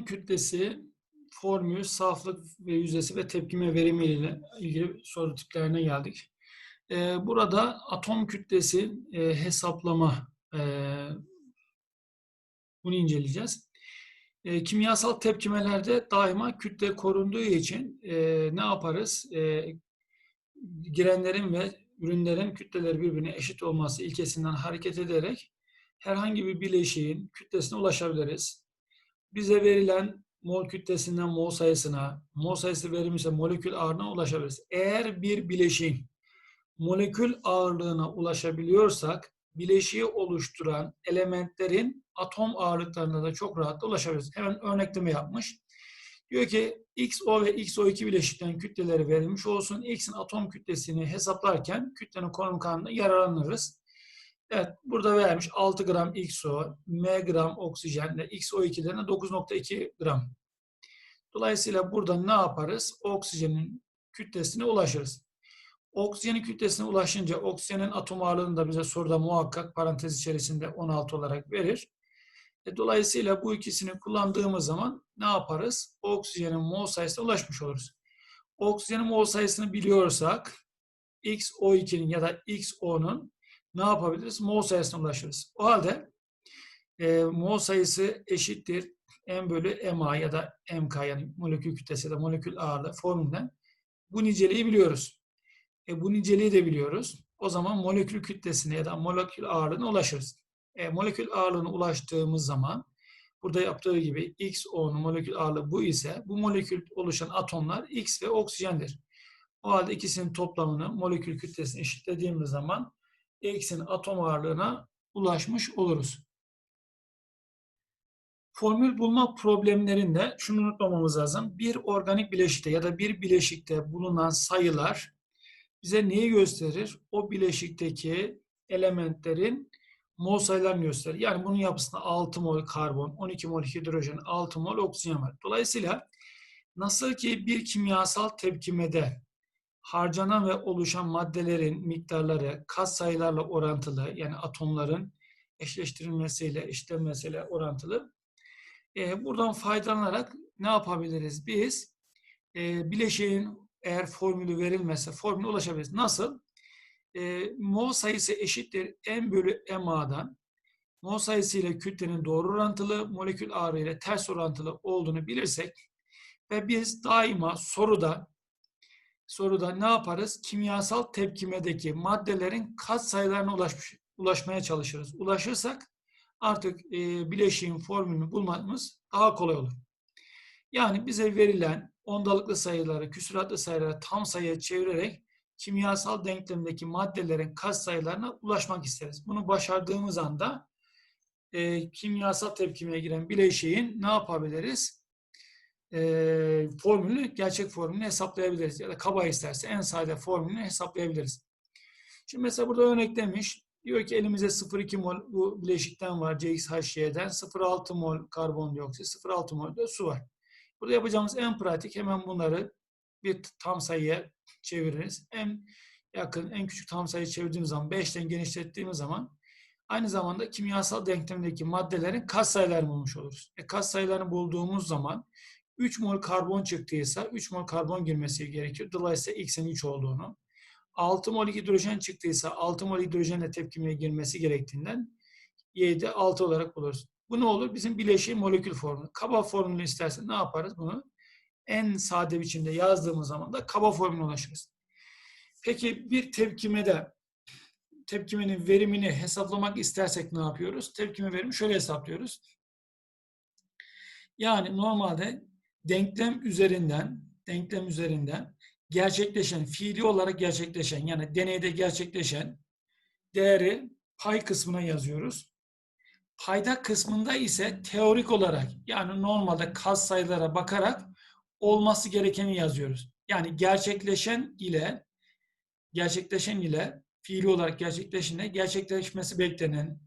atom kütlesi, formül, saflık ve yüzdesi ve tepkime verimi ile ilgili soru tiplerine geldik. Ee, burada atom kütlesi e, hesaplama e, bunu inceleyeceğiz. E, kimyasal tepkimelerde daima kütle korunduğu için e, ne yaparız? E, girenlerin ve ürünlerin kütleleri birbirine eşit olması ilkesinden hareket ederek herhangi bir bileşiğin kütlesine ulaşabiliriz. Bize verilen mol kütlesinden mol sayısına, mol sayısı verilmişse molekül ağırlığına ulaşabiliriz. Eğer bir bileşiğin molekül ağırlığına ulaşabiliyorsak bileşiği oluşturan elementlerin atom ağırlıklarına da çok rahat ulaşabiliriz. Hemen örnekleme yapmış. Diyor ki XO ve XO2 bileşikten kütleleri verilmiş olsun. X'in atom kütlesini hesaplarken kütlenin konum kanununda yararlanırız. Evet burada vermiş 6 gram XO, M gram oksijenle XO2'lerine 9.2 gram. Dolayısıyla burada ne yaparız? Oksijenin kütlesine ulaşırız. Oksijenin kütlesine ulaşınca oksijenin atom ağırlığını da bize soruda muhakkak parantez içerisinde 16 olarak verir. E, dolayısıyla bu ikisini kullandığımız zaman ne yaparız? Oksijenin mol sayısına ulaşmış oluruz. Oksijenin mol sayısını biliyorsak XO2'nin ya da XO'nun ne yapabiliriz? Mol sayısına ulaşırız. O halde e, mol sayısı eşittir M bölü MA ya da MK yani molekül kütlesi ya da molekül ağırlığı formülünden bu niceliği biliyoruz. E, bu niceliği de biliyoruz. O zaman molekül kütlesine ya da molekül ağırlığına ulaşırız. E, molekül ağırlığına ulaştığımız zaman burada yaptığı gibi XO'nun molekül ağırlığı bu ise bu molekül oluşan atomlar X ve oksijendir. O halde ikisinin toplamını molekül kütlesine eşitlediğimiz zaman X'in atom ağırlığına ulaşmış oluruz. Formül bulma problemlerinde şunu unutmamamız lazım. Bir organik bileşikte ya da bir bileşikte bulunan sayılar bize neyi gösterir? O bileşikteki elementlerin mol sayılarını gösterir. Yani bunun yapısında 6 mol karbon, 12 mol hidrojen, 6 mol oksijen var. Dolayısıyla nasıl ki bir kimyasal tepkimede harcanan ve oluşan maddelerin miktarları kat sayılarla orantılı yani atomların eşleştirilmesiyle, eşitlenmesiyle orantılı. E, buradan faydalanarak ne yapabiliriz? Biz e, bileşiğin eğer formülü verilmezse formüle ulaşabiliriz. Nasıl? E, mol sayısı eşittir m bölü MA'dan mol sayısı ile kütlenin doğru orantılı, molekül ağırlığı ile ters orantılı olduğunu bilirsek ve biz daima soruda soruda ne yaparız? Kimyasal tepkimedeki maddelerin kat sayılarına ulaşmış, ulaşmaya çalışırız. Ulaşırsak artık e, bileşiğin formülünü bulmamız daha kolay olur. Yani bize verilen ondalıklı sayıları, küsuratlı sayıları tam sayıya çevirerek kimyasal denklemdeki maddelerin kat sayılarına ulaşmak isteriz. Bunu başardığımız anda e, kimyasal tepkimeye giren bileşiğin ne yapabiliriz? E, formülü, gerçek formülünü hesaplayabiliriz. Ya da kaba isterse en sade formülünü hesaplayabiliriz. Şimdi mesela burada örneklemiş. Diyor ki elimizde 0,2 mol bu bileşikten var CXHY'den. 0,6 mol karbondioksit, 0,6 mol de su var. Burada yapacağımız en pratik hemen bunları bir tam sayıya çeviririz. En yakın, en küçük tam sayı çevirdiğimiz zaman 5'ten genişlettiğimiz zaman aynı zamanda kimyasal denklemdeki maddelerin katsayılarını bulmuş oluruz. E, katsayılarını bulduğumuz zaman 3 mol karbon çıktıysa 3 mol karbon girmesi gerekiyor. Dolayısıyla X'in 3 olduğunu. 6 mol hidrojen çıktıysa 6 mol hidrojenle tepkimeye girmesi gerektiğinden Y'de 6 olarak buluruz. Bu ne olur? Bizim bileşiğin molekül formülü. Kaba formülü istersen ne yaparız? Bunu en sade biçimde yazdığımız zaman da kaba formüle ulaşırız. Peki bir tepkimede tepkimenin verimini hesaplamak istersek ne yapıyoruz? Tepkime verimi şöyle hesaplıyoruz. Yani normalde denklem üzerinden denklem üzerinden gerçekleşen, fiili olarak gerçekleşen yani deneyde gerçekleşen değeri pay kısmına yazıyoruz. Payda kısmında ise teorik olarak yani normalde kas sayılara bakarak olması gerekeni yazıyoruz. Yani gerçekleşen ile gerçekleşen ile fiili olarak gerçekleşene gerçekleşmesi beklenen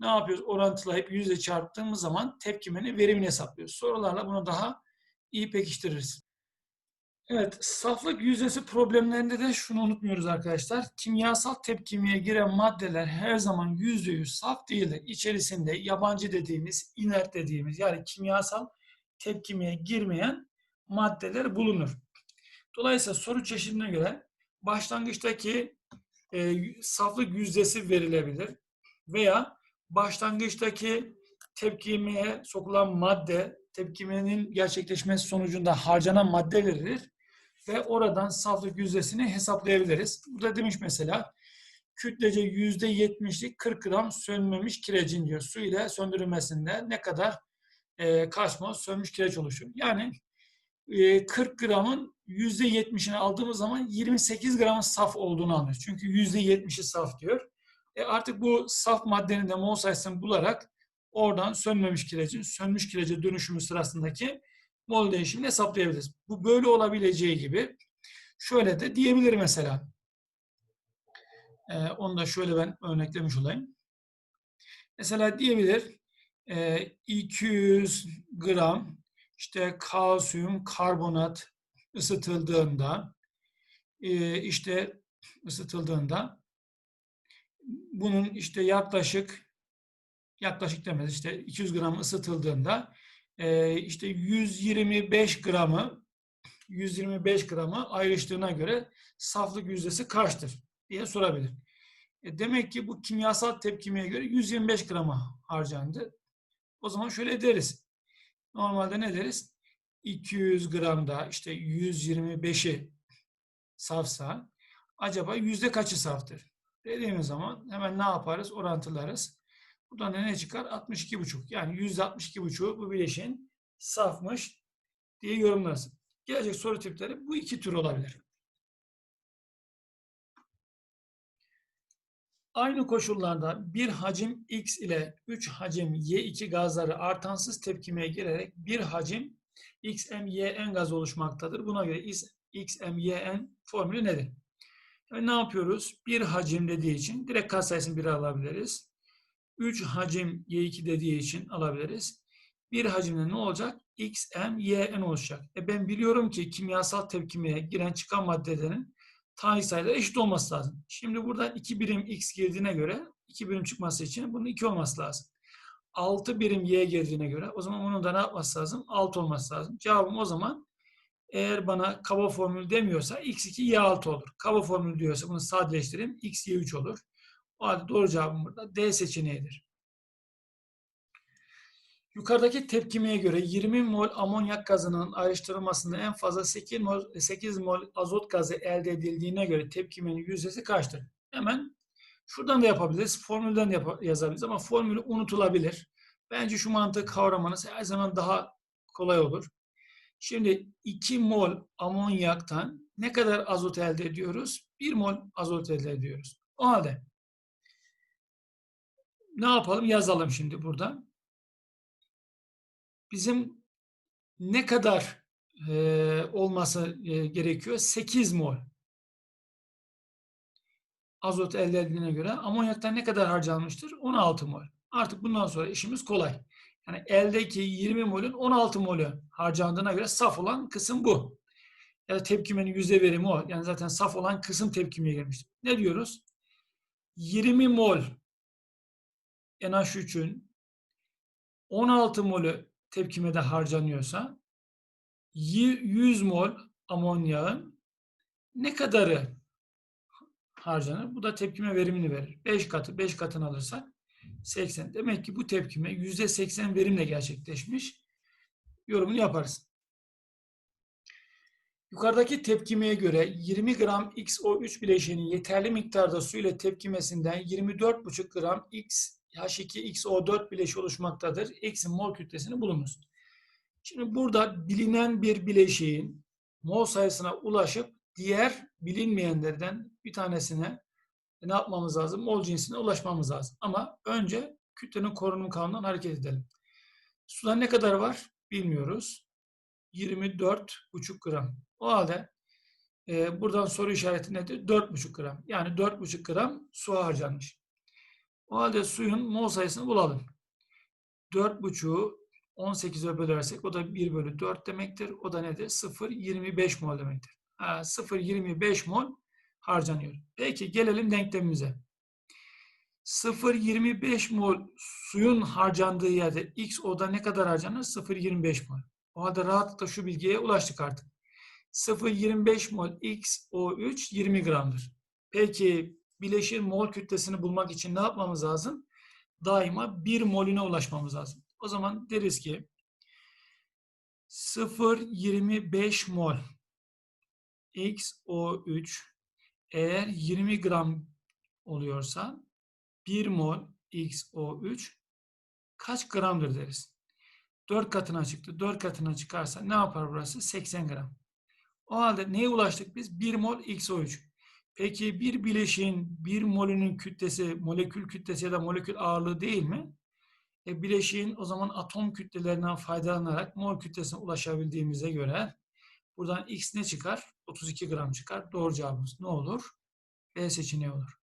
ne yapıyoruz? Orantılayıp yüzle çarptığımız zaman tepkimenin verimini hesaplıyoruz. Sorularla bunu daha iyi pekiştiririz. Evet, saflık yüzdesi problemlerinde de şunu unutmuyoruz arkadaşlar. Kimyasal tepkimeye giren maddeler her zaman yüzde yüz saf değildir. İçerisinde yabancı dediğimiz, inert dediğimiz yani kimyasal tepkimeye girmeyen maddeler bulunur. Dolayısıyla soru çeşidine göre başlangıçtaki e, saflık yüzdesi verilebilir veya başlangıçtaki tepkimeye sokulan madde, tepkimenin gerçekleşmesi sonucunda harcanan madde verilir ve oradan saflık yüzdesini hesaplayabiliriz. Burada demiş mesela kütlece yüzde yetmişlik 40 gram sönmemiş kirecin diyor. Su ile söndürülmesinde ne kadar e, kaç mol sönmüş kireç oluşur? Yani e, 40 gramın yüzde yetmişini aldığımız zaman 28 gramın saf olduğunu anlıyoruz. Çünkü yüzde yetmişi saf diyor. E artık bu saf maddenin de mol sayısını bularak oradan sönmemiş kirecin sönmüş kirece dönüşümü sırasındaki mol değişimini hesaplayabiliriz. Bu böyle olabileceği gibi şöyle de diyebilir mesela. Ee, onu da şöyle ben örneklemiş olayım. Mesela diyebilir e, 200 gram işte kalsiyum karbonat ısıtıldığında e, işte ısıtıldığında bunun işte yaklaşık yaklaşık demez işte 200 gram ısıtıldığında e, işte 125 gramı 125 gramı ayrıştığına göre saflık yüzdesi kaçtır diye sorabilir. E demek ki bu kimyasal tepkimeye göre 125 grama harcandı. O zaman şöyle deriz. Normalde ne deriz? 200 gramda işte 125'i safsa acaba yüzde kaçı saftır? Dediğimiz zaman hemen ne yaparız? Orantılarız. Buradan ne çıkar? 62,5. Yani yüzde 62,5'u bu bileşiğin safmış diye yorumlarız. Gelecek soru tipleri bu iki tür olabilir. Aynı koşullarda bir hacim X ile 3 hacim Y2 gazları artansız tepkimeye girerek bir hacim XMYN gaz oluşmaktadır. Buna göre XMYN formülü nedir? Yani ne yapıyoruz? Bir hacim dediği için direkt kat sayısını 1'e alabiliriz. 3 hacim Y2 dediği için alabiliriz. Bir hacimde ne olacak? XMYN olacak. E ben biliyorum ki kimyasal tepkimeye giren çıkan maddelerin tanecik sayıları eşit olması lazım. Şimdi burada 2 birim x girdiğine göre 2 birim çıkması için bunun 2 olması lazım. 6 birim y girdiğine göre o zaman onun da ne yapması lazım? 6 olması lazım. Cevabım o zaman eğer bana kaba formül demiyorsa x2 y6 olur. Kaba formül diyorsa bunu sadeleştireyim x y3 olur. O halde doğru cevabım burada D seçeneğidir. Yukarıdaki tepkimeye göre 20 mol amonyak gazının ayrıştırılmasında en fazla 8 mol, 8 mol azot gazı elde edildiğine göre tepkimenin yüzdesi kaçtır? Hemen şuradan da yapabiliriz, formülden de yazabiliriz ama formülü unutulabilir. Bence şu mantığı kavramanız her zaman daha kolay olur. Şimdi 2 mol amonyaktan ne kadar azot elde ediyoruz? 1 mol azot elde ediyoruz. O halde ne yapalım? Yazalım şimdi burada bizim ne kadar e, olması e, gerekiyor? 8 mol azot elde edildiğine göre amonyaktan ne kadar harcanmıştır? 16 mol. Artık bundan sonra işimiz kolay. Yani eldeki 20 molün 16 molü harcandığına göre saf olan kısım bu. Ya da tepkimenin yüzde verimi o. Yani zaten saf olan kısım tepkimeye girmiştir. Ne diyoruz? 20 mol NH3'ün 16 molü tepkimede harcanıyorsa 100 mol amonyağın ne kadarı harcanır? Bu da tepkime verimini verir. 5 katı, 5 katını alırsak 80. Demek ki bu tepkime %80 verimle gerçekleşmiş. Yorumunu yaparız. Yukarıdaki tepkimeye göre 20 gram XO3 bileşiğinin yeterli miktarda su ile tepkimesinden 24,5 gram X H2XO4 bileşiği oluşmaktadır. X'in mol kütlesini bulunuz. Şimdi burada bilinen bir bileşiğin mol sayısına ulaşıp diğer bilinmeyenlerden bir tanesine ne yapmamız lazım? Mol cinsine ulaşmamız lazım. Ama önce kütlenin korunum kanunundan hareket edelim. Suda ne kadar var? Bilmiyoruz. 24,5 gram. O halde e, buradan soru işareti nedir? 4,5 gram. Yani 4,5 gram su harcanmış. O halde suyun mol sayısını bulalım. 4,5'u 18'e bölersek o da 1 bölü 4 demektir. O da nedir? 0,25 mol demektir. 0,25 mol harcanıyor. Peki gelelim denklemimize. 0,25 mol suyun harcandığı yerde X oda ne kadar harcanır? 0,25 mol. O halde rahatlıkla şu bilgiye ulaştık artık. 0,25 mol XO3 20 gramdır. Peki bileşiğin mol kütlesini bulmak için ne yapmamız lazım? Daima 1 molüne ulaşmamız lazım. O zaman deriz ki 0,25 mol XO3 eğer 20 gram oluyorsa 1 mol XO3 kaç gramdır deriz. 4 katına çıktı. 4 katına çıkarsa ne yapar burası? 80 gram. O halde neye ulaştık biz? 1 mol XO3. Peki bir bileşiğin 1 molünün kütlesi molekül kütlesi ya da molekül ağırlığı değil mi? E, bileşiğin o zaman atom kütlelerinden faydalanarak mol kütlesine ulaşabildiğimize göre buradan X ne çıkar? 32 gram çıkar. Doğru cevabımız ne olur? B seçeneği olur.